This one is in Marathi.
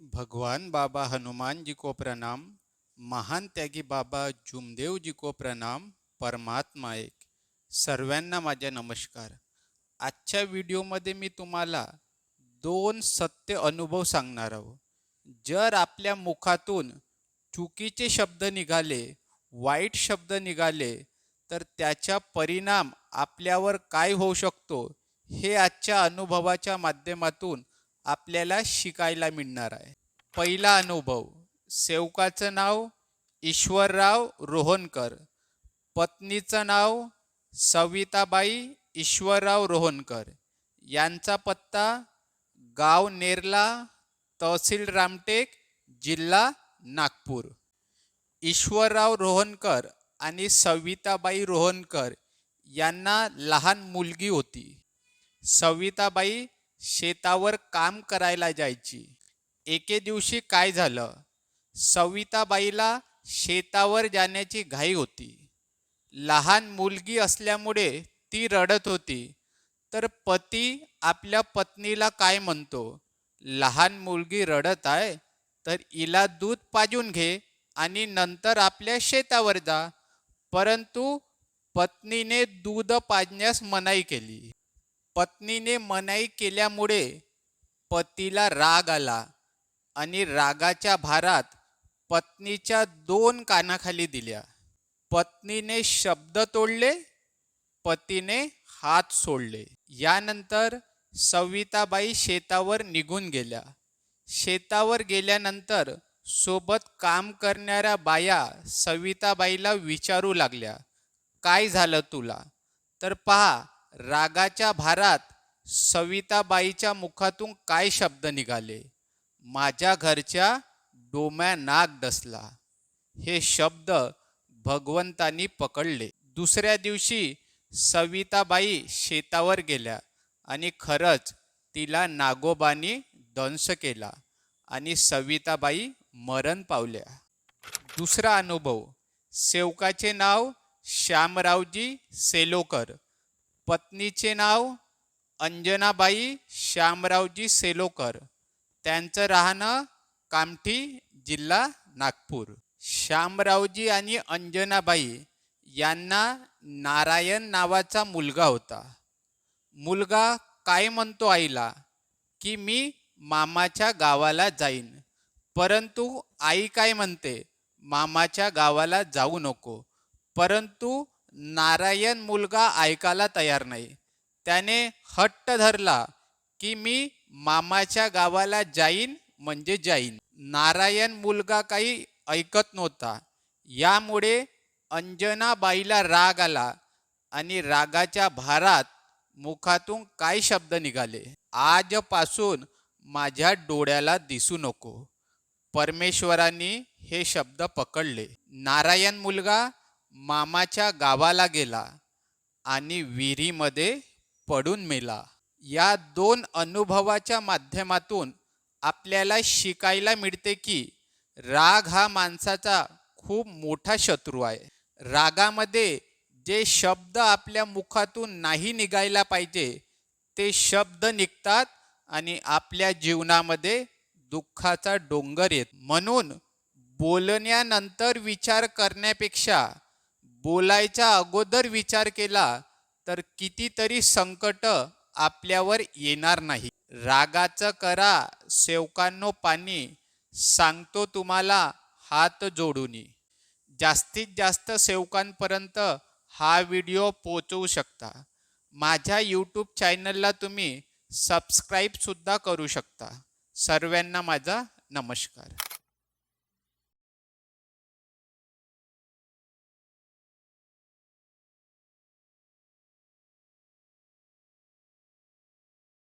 भगवान बाबा हनुमान जी को प्रणाम महान त्यागी बाबा जुमदेव जी को प्रणाम परमात्मा एक. सर्वांना माझ्या नमस्कार. आजच्या व्हिडिओमध्ये मी तुम्हाला दोन सत्य अनुभव सांगणार आहोत जर आपल्या मुखातून चुकीचे शब्द निघाले वाईट शब्द निघाले तर त्याचा परिणाम आपल्यावर काय होऊ शकतो हे आजच्या अनुभवाच्या माध्यमातून आपल्याला शिकायला मिळणार आहे. पहिला अनुभव सेवकाचं नाव ईश्वरराव रोहनकर. पत्नीचं नाव सविताबाई ईश्वरराव रोहनकर. यांचा पत्ता गाव नेरला तहसील रामटेक जिल्हा नागपूर. ईश्वरराव रोहनकर आणि सविताबाई रोहनकर यांना लहान मुलगी होती. सविताबाई शेतावर काम करायला जायची. एके दिवशी काय झालं? सविताबाईला शेतावर जाण्याची घाई होती. लहान मुलगी असल्यामुळे ती रडत होती. तर पती आपल्या पत्नीला काय म्हणतो? लहान मुलगी रडत आहे तर हिला दूध पाजून घे आणि नंतर आपल्या शेतावर जा. परंतु पत्नीने दूध पाजण्यास मनाई केली. पत्नीने मनाई केल्यामुळे पतीला राग आला आणि रागाच्या भारात पत्नीच्या दोन कानाखाली दिल्या. पत्नीने शब्द तोडले पतीने हात सोडले. यानंतर सविताबाई शेतावर निघून गेल्या. शेतावर गेल्यानंतर सोबत काम करणाऱ्या बाया सविताबाईला विचारू लागल्या काय झालं तुला? तर पहा रागाच्या भारात सविताबाईच्या मुखातून काय शब्द निघाले? माझ्या घरच्या डोम्या नाग डसला. हे शब्द भगवंतांनी पकडले. दुसऱ्या दिवशी सविताबाई शेतावर गेल्या आणि खरंच तिला नागोबानी दंश केला आणि सविताबाई मरण पावल्या. दुसरा अनुभव सेवकाचे नाव श्यामरावजी सेलोकर. पत्नीचे नाव अंजनाबाई श्यामरावजी सेलोकर. त्यांचं राहणं कामठी जिल्हा नागपूर. श्यामरावजी आणि अंजनाबाई यांना नारायण नावाचा मुलगा होता. मुलगा काय म्हणतो आईला? की मी मामाच्या गावाला जाईन. परंतु आई काय म्हणते? मामाच्या गावाला जाऊ नको. परंतु नारायण मुलगा ऐकायला तयार नाही. त्याने हट्ट धरला की मी मामाच्या गावाला जाईन म्हणजे जाईन. नारायण मुलगा काही ऐकत नव्हता. यामुळे अंजनाबाईला राग आला आणि रागाच्या भारात मुखातून काय शब्द निघाले. आजपासून माझ्या डोळ्याला दिसू नको. परमेश्वरांनी हे शब्द पकडले. नारायण मुलगा मामाच्या गावाला गेला आणि विहिरीमध्ये पडून मेला. या दोन अनुभवाच्या माध्यमातून आपल्याला शिकायला मिळते की राग हा माणसाचा खूप मोठा शत्रू आहे. रागामध्ये जे शब्द आपल्या मुखातून नाही निघायला पाहिजे ते शब्द निघतात आणि आपल्या जीवनामध्ये दुःखाचा डोंगर येत. म्हणून बोलण्यानंतर विचार करण्यापेक्षा बोलायच्या अगोदर विचार केला तर कितीतरी संकट आपल्यावर येणार नाही. रागाचं करा सेवकांनो पाणी सांगतो तुम्हाला हात जोडून. जास्तीत जास्त सेवकांपर्यंत हा व्हिडिओ पोचवू शकता. माझ्या यूट्यूब चॅनलला तुम्ही सबस्क्राईबसुद्धा करू शकता. सर्वांना माझा नमस्कार.